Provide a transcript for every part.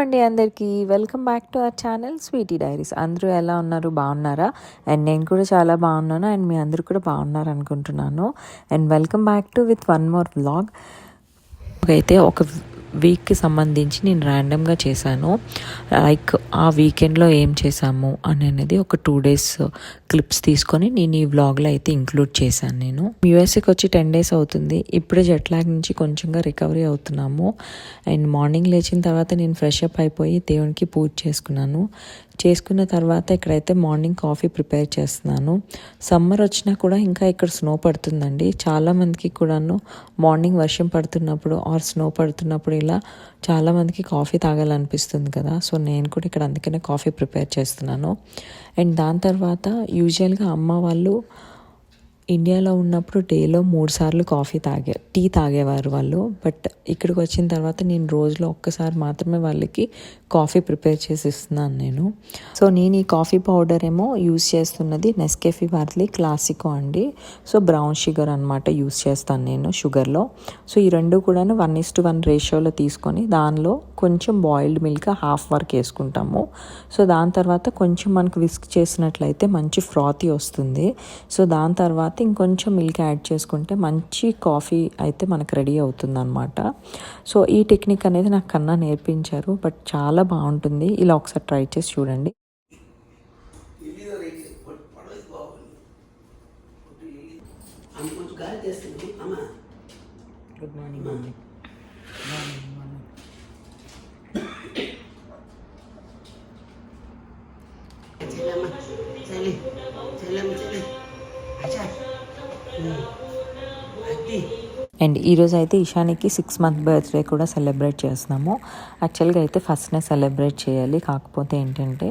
అండి అందరికీ. Welcome back to our channel Sweety Diaries. అందరూ ఎలా ఉన్నారు? బాగున్నారా? అండ్ నేను కూడా చాలా బాగున్నాను. అండ్ మీ అందరూ కూడా బాగున్నారు అనుకుంటున్నాను. And welcome back to with one more vlog. అయితే ఒక వీక్కి సంబంధించి నేను ర్యాండమ్గా చేశాను. లైక్ ఆ వీకెండ్లో ఏం చేశాము అని అనేది ఒక టూ డేస్ క్లిప్స్ తీసుకొని నేను ఈ వ్లాగ్లో అయితే ఇంక్లూడ్ చేశాను నేను. యూఎస్ఏకి వచ్చి టెన్ డేస్ అవుతుంది. ఇప్పుడే జెట్ లాగ్ నుంచి కొంచెంగా రికవరీ అవుతున్నాము. అండ్ మార్నింగ్ లేచిన తర్వాత నేను ఫ్రెష్ అప్ అయిపోయి దేవునికి పూజ చేసుకున్నాను. చేసుకున్న తర్వాత ఇక్కడైతే మార్నింగ్ కాఫీ ప్రిపేర్ చేస్తున్నాను. సమ్మర్ వచ్చినా కూడా ఇంకా ఇక్కడ స్నో పడుతుందండి. చాలామందికి కూడాను మార్నింగ్ వర్షం పడుతున్నప్పుడు ఆర్ స్నో పడుతున్నప్పుడు వల్ల చాలామందికి కాఫీ తాగాలనిపిస్తుంది కదా. సో నేను కూడా ఇక్కడ అందుకనే కాఫీ ప్రిపేర్ చేస్తున్నాను. అండ్ దాని తర్వాత యూజువల్గా అమ్మ వాళ్ళు ఇండియాలో ఉన్నప్పుడు డేలో మూడు సార్లు కాఫీ తాగే టీ తాగేవారు వాళ్ళు. బట్ ఇక్కడికి వచ్చిన తర్వాత నేను రోజులో ఒక్కసారి మాత్రమే వాళ్ళకి కాఫీ ప్రిపేర్ చేసి ఇస్తున్నాను నేను. సో నేను ఈ కాఫీ పౌడర్ ఏమో యూస్ చేస్తున్నది నెస్కెఫీ వార్లీ క్లాసికో అండి. సో బ్రౌన్ షుగర్ అనమాట యూస్ చేస్తాను నేను షుగర్లో. సో ఈ రెండు కూడా వన్ ఇస్ టు వన్ రేషియోలో తీసుకొని దానిలో కొంచెం బాయిల్డ్ మిల్క్ హాఫ్ వరకు వేసుకుంటాము. సో దాని తర్వాత కొంచెం మనకు విస్క్ చేసినట్లయితే మంచి ఫ్రాతీ వస్తుంది. సో దాని తర్వాత ఇంకొంచెం మిల్క్ యాడ్ చేసుకుంటే మంచి కాఫీ అయితే మనకు రెడీ అవుతుంది అనమాట సో ఈ టెక్నిక్ అనేది నాకు కన్నా నేర్పించారు బట్ చాలా బాగుంటుంది. ఇలా ఒకసారి ట్రై చేసి చూడండి. గుడ్ మార్నింగ్ చెల్లమ్మ చెల్లి చెల్లమ్మ చెల్లి అండ్ ఈరోజు అయితే ఇషానికి సిక్స్ మంత్ బర్త్డే కూడా సెలబ్రేట్ చేస్తున్నాము. యాక్చువల్గా అయితే ఫస్ట్నే సెలబ్రేట్ చేయాలి. కాకపోతే ఏంటంటే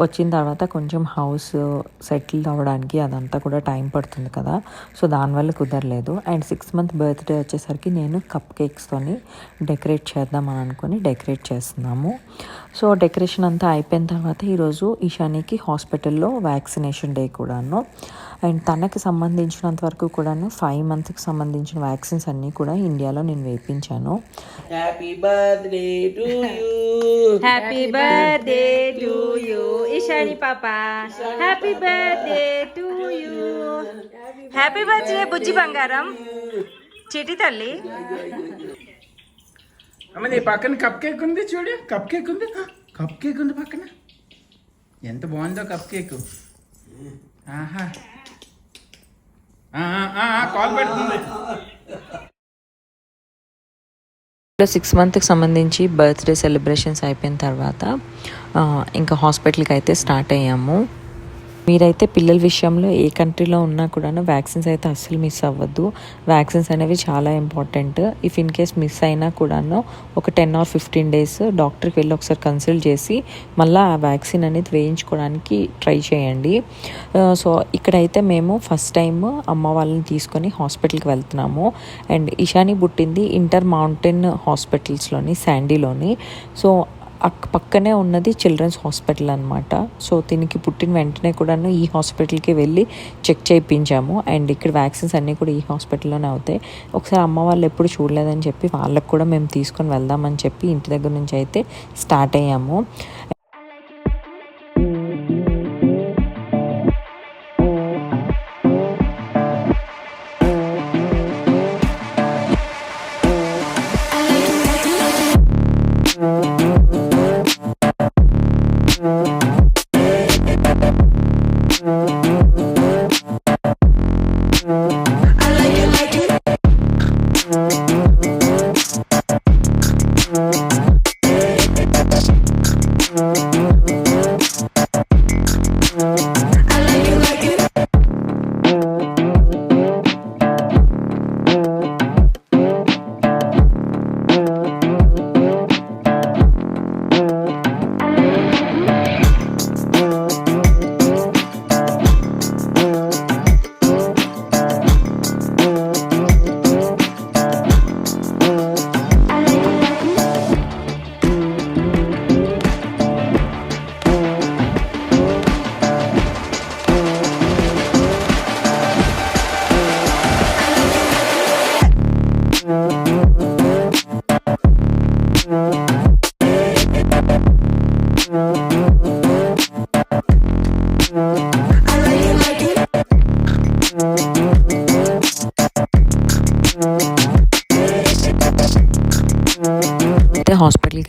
వచ్చిన తర్వాత కొంచెం హౌస్ సెటిల్ అవ్వడానికి అదంతా కూడా టైం పడుతుంది కదా. సో దానివల్ల కుదరలేదు. అండ్ సిక్స్ మంత్ బర్త్డే వచ్చేసరికి నేను కప్ కేక్స్తోని డెకరేట్ చేద్దామని అనుకుని డెకరేట్ చేస్తున్నాము. సో డెకరేషన్ అంతా అయిపోయిన తర్వాత ఈరోజు ఈశానికి హాస్పిటల్లో వ్యాక్సినేషన్ డే కూడాను. అండ్ తనకి సంబంధించినంత వరకు కూడాను ఫైవ్ మంత్కి సంబంధించిన వ్యాక్సిన్స్ అన్నీ కూడా ఇండియాలో నేను వేయించాను happy birthday to you happy birthday to you Ishani పాప happy birthday to you happy birthday బుజ్జి బంగారం చిటి తల్లి అమ్మ నీ పక్కన కప్ కేక్ ఉంది చూడు. కప్ కేక్ ఉంది. కప్ కేక్ ఉంది పక్కన. ఎంత బాగుందో కప్ కేక్ కాల్ పెడుతుంది. సిక్స్ మంత్కి సంబంధించి బర్త్డే సెలబ్రేషన్స్ అయిపోయిన తర్వాత ఇంకా హాస్పిటల్కి అయితే స్టార్ట్ అయ్యాము. మీరైతే పిల్లల విషయంలో ఏ కంట్రీలో ఉన్నా కూడాను వ్యాక్సిన్స్ అయితే అస్సలు మిస్ అవ్వద్దు. వ్యాక్సిన్స్ అనేవి చాలా important. If in case miss అయినా కూడాను ఒక టెన్ ఆర్ ఫిఫ్టీన్ డేస్ డాక్టర్కి వెళ్ళి ఒకసారి కన్సల్ట్ చేసి మళ్ళీ ఆ వ్యాక్సిన్ అనేది వేయించుకోవడానికి ట్రై చేయండి. సో ఇక్కడైతే మేము ఫస్ట్ టైం అమ్మ వాళ్ళని తీసుకొని హాస్పిటల్కి వెళ్తున్నాము. అండ్ ఇషాని పుట్టింది ఇంటర్ మౌంటైన్ హాస్పిటల్స్లోని శాండీలోని. సో పక్కనే ఉన్నది చిల్డ్రన్స్ హాస్పిటల్ అనమాట సో దీనికి పుట్టిన వెంటనే కూడాను ఈ హాస్పిటల్కి వెళ్ళి చెక్ చేయించాము అండ్ ఇక్కడ వ్యాక్సిన్స్ అన్నీ కూడా ఈ హాస్పిటల్లోనే అవుతాయి. ఒకసారి అమ్మ వాళ్ళు ఎప్పుడు చూడలేదని చెప్పి వాళ్ళకి కూడా మేము తీసుకొని వెళ్దామని చెప్పి ఇంటి దగ్గర నుంచి అయితే స్టార్ట్ అయ్యాము.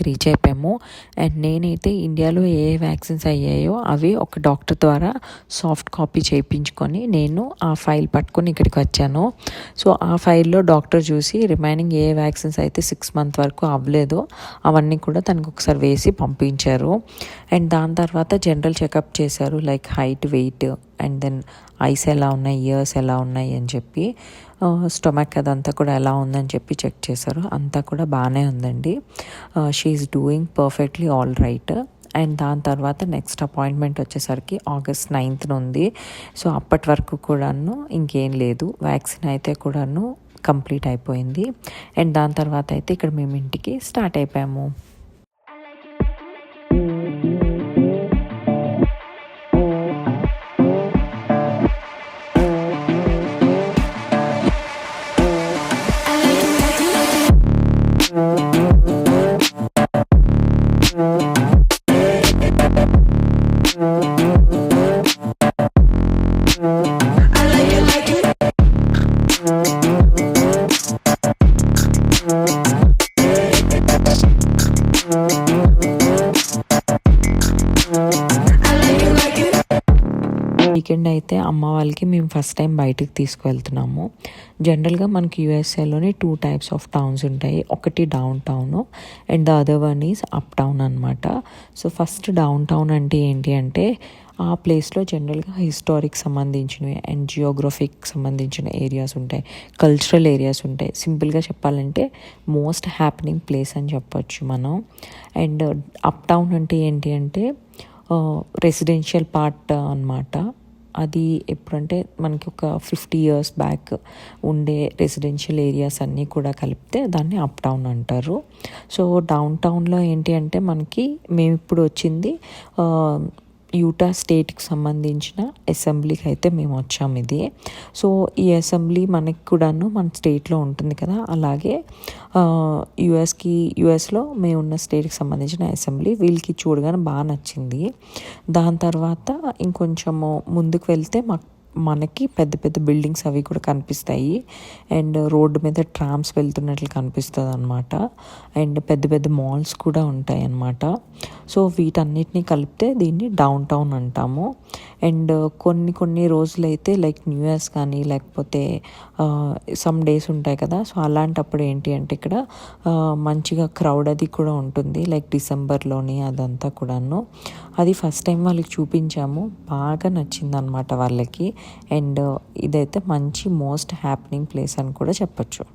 రీచ్ అయిపోయాము అండ్ నేనైతే ఇండియాలో ఏ ఏ వ్యాక్సిన్స్ అయ్యాయో అవి ఒక డాక్టర్ ద్వారా సాఫ్ట్ కాపీ చేయించుకొని నేను ఆ ఫైల్ పట్టుకొని ఇక్కడికి వచ్చాను. సో ఆ ఫైల్లో డాక్టర్ చూసి రిమైనింగ్ ఏ వ్యాక్సిన్స్ అయితే సిక్స్ మంత్ వరకు అవ్వలేదో అవన్నీ కూడా తనకు ఒకసారి వేసి పంపించారు. అండ్ దాని తర్వాత జనరల్ చెకప్ చేశారు like height weight and then eyes ఎలా ఉన్నాయి ఇయర్స్ ఎలా ఉన్నాయి అని చెప్పి. స్టొమక్ అదంతా కూడా ఎలా ఉందని చెప్పి చెక్ చేశారు. అంతా కూడా బాగానే ఉందండి. She's doing perfectly all right and దాని తర్వాత నెక్స్ట్ అపాయింట్మెంట్ వచ్చేసరికి ఆగస్ట్ నైన్త్న ఉంది సో అప్పటి వరకు కూడాను ఇంకేం లేదు. వ్యాక్సిన్ అయితే కూడాను కంప్లీట్ అయిపోయింది. అండ్ దాని తర్వాత అయితే ఇక్కడ మేము ఇంటికి స్టార్ట్ అయిపోయాము. వీకెండ్ అయితే అమ్మ వాళ్ళకి మేము ఫస్ట్ టైం బయటకు తీసుకువెళ్తున్నాము. జనరల్గా మనకి యూఎస్ఏలోని టూ టైప్స్ ఆఫ్ టౌన్స్ ఉంటాయి ఒకటి downtown and the other one is uptown అనమాట సో ఫస్ట్ డౌన్ టౌన్ అంటే ఏంటి అంటే ఆ ప్లేస్లో జనరల్గా హిస్టారిక్ సంబంధించినవి అండ్ జియోగ్రఫిక్ సంబంధించిన ఏరియాస్ ఉంటాయి. కల్చరల్ ఏరియాస్ ఉంటాయి. సింపుల్గా చెప్పాలంటే మోస్ట్ హ్యాపెనింగ్ ప్లేస్ అని చెప్పొచ్చు మనం. అండ్ అప్ టౌన్ అంటే ఏంటి అంటే రెసిడెన్షియల్ పార్ట్ అనమాట అది ఎప్పుడంటే మనకి ఒక ఫిఫ్టీ ఇయర్స్ బ్యాక్ ఉండే రెసిడెన్షియల్ ఏరియాస్ అన్నీ కూడా కలిపితే దాన్ని అప్ టౌన్ అంటారు. సో డౌన్ టౌన్లో ఏంటి అంటే మనకి మేము ఇప్పుడు వచ్చింది యూటా స్టేట్కి సంబంధించిన అసెంబ్లీకి అయితే మేము వచ్చాం ఇది. సో ఈ అసెంబ్లీ మనకి కూడాను మన స్టేట్లో ఉంటుంది కదా. అలాగే యుఎస్కి యుఎస్లో మేము ఉన్న స్టేట్కి సంబంధించిన అసెంబ్లీ వీళ్ళకి చూడగానే బాగా నచ్చింది. దాని తర్వాత ఇంకొంచెము ముందుకు వెళ్తే మాకు మనకి పెద్ద పెద్ద బిల్డింగ్స్ అవి కూడా కనిపిస్తాయి. అండ్ రోడ్డు మీద ట్రామ్స్ వెళ్తున్నట్లు కనిపిస్తుంది అనమాట అండ్ పెద్ద పెద్ద మాల్స్ కూడా ఉంటాయి అన్నమాట సో వీటన్నిటిని కలిపితే దీన్ని డౌన్ టౌన్ అంటాము. అండ్ కొన్ని కొన్ని రోజులైతే లైక్ న్యూ ఇయర్స్ కానీ లేకపోతే సమ్ డేస్ ఉంటాయి కదా. సో అలాంటప్పుడు ఏంటి అంటే ఇక్కడ మంచిగా క్రౌడ్ అది కూడా ఉంటుంది లైక్ డిసెంబర్లోని అదంతా కూడాను. అది ఫస్ట్ టైం వాళ్ళకి చూపించాము. బాగా నచ్చిందనమాట వాళ్ళకి. అండ్ ఇదైతే మంచి మోస్ట్ హ్యాపెనింగ్ ప్లేస్ అని కూడా చెప్పొచ్చు.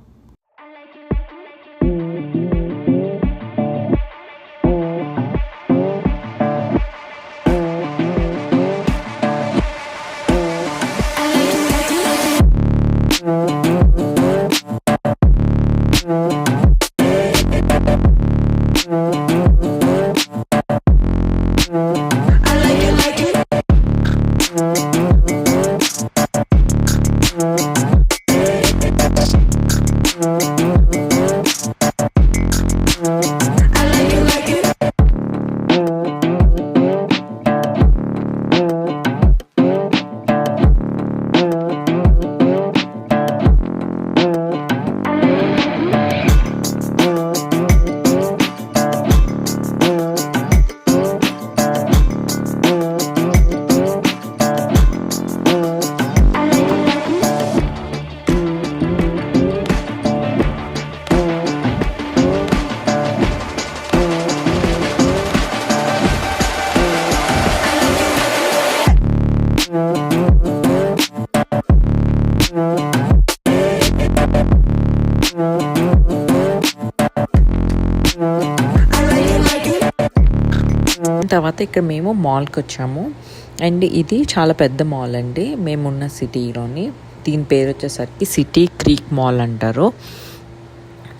ఇక్కడ మేము మాల్కి వచ్చాము. అండ్ ఇది చాలా పెద్ద మాల్ అండి. మేమున్న సిటీలోని దీని పేరు వచ్చేసరికి సిటీ క్రీక్ మాల్ అంటారు.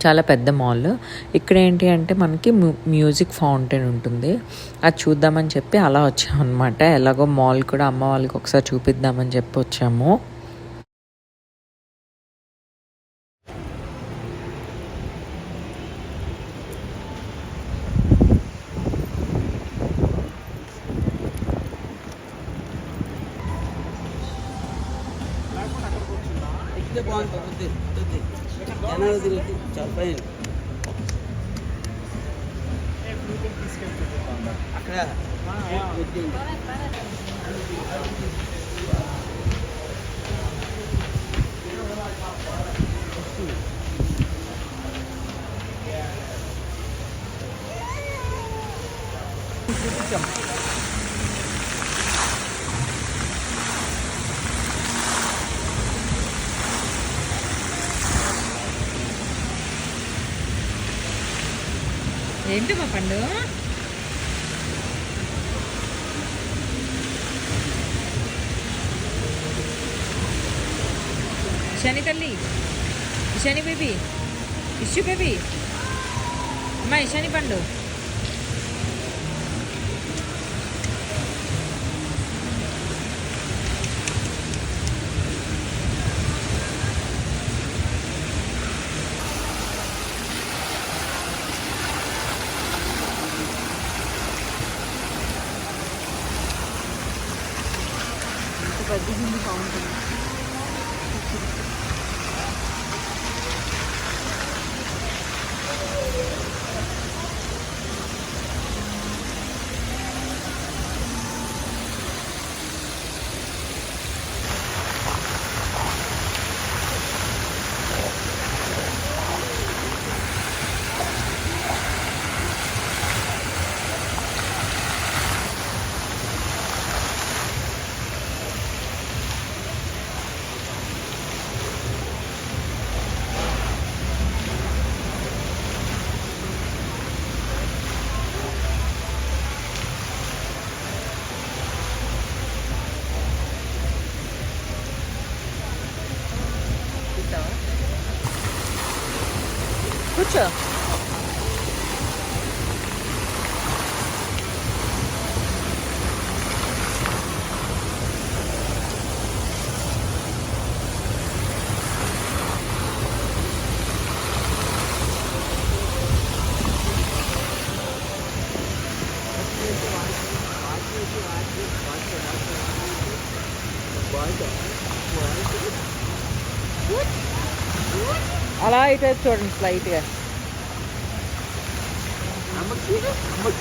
చాలా పెద్ద మాల్ ఇక్కడ ఏంటి అంటే మనకి మ్యూజిక్ ఫౌంటైన్ ఉంటుంది. అది చూద్దామని చెప్పి అలా వచ్చాం ఎలాగో మాల్ కూడా అమ్మ వాళ్ళకి ఒకసారి చూపిద్దామని చెప్పి వచ్చాము. capek Yeah. ఏంటి మా పండు? శని తల్లి శని బేబీ ఇష్యూ బేబీ. అమ్మా ఇషాని పండు. కూర్చో అలా ఇటు చూడండి స్లైట్గా అమ్మా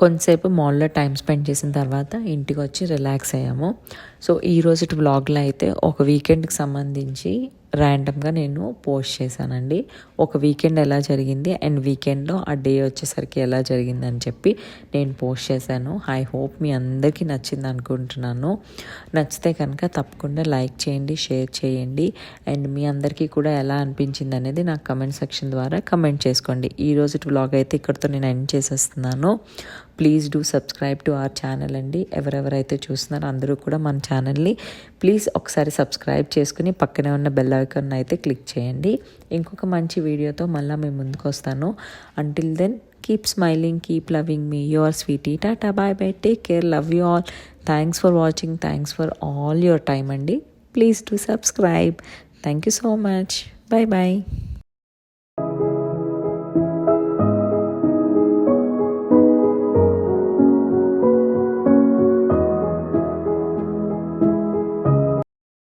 కొంతసేపు మాల్లో టైం స్పెండ్ చేసిన తర్వాత ఇంటికి వచ్చి రిలాక్స్ అయ్యాము. సో ఈ రోజు వ్లాగ్లో అయితే ఒక వీకెండ్కి సంబంధించి ర్యాండమ్గా నేను పోస్ట్ చేశానండి. ఒక వీకెండ్ ఎలా జరిగింది అండ్ వీకెండ్లో ఆ డే వచ్చేసరికి ఎలా జరిగింది అని చెప్పి నేను పోస్ట్ చేశాను. ఐ హోప్ మీ అందరికీ నచ్చింది అనుకుంటున్నాను. నచ్చితే కనుక తప్పకుండా లైక్ చేయండి షేర్ చేయండి అండ్ మీ అందరికీ కూడా ఎలా అనిపించింది అనేది నాకు కమెంట్ సెక్షన్ ద్వారా కమెంట్ చేసుకోండి. ఈ రోజు వ్లాగ్ అయితే ఇక్కడితో నేను ఎండ్ చేసేస్తున్నాను. Please do subscribe to our channel అండి. ఎవరెవరైతే చూస్తున్నారో అందరూ కూడా మన ఛానల్ని ప్లీజ్ ఒకసారి సబ్స్క్రైబ్ చేసుకుని పక్కనే ఉన్న బెల్ ఐకాన్ అయితే క్లిక్ చేయండి. ఇంకొక మంచి వీడియోతో మళ్ళీ మేము ముందుకు వస్తాను. Until then keep smiling keep loving me your Sweety tata bye bye take care love you all thanks for watching thanks for all your time అండి. Please do subscribe thank you so much bye bye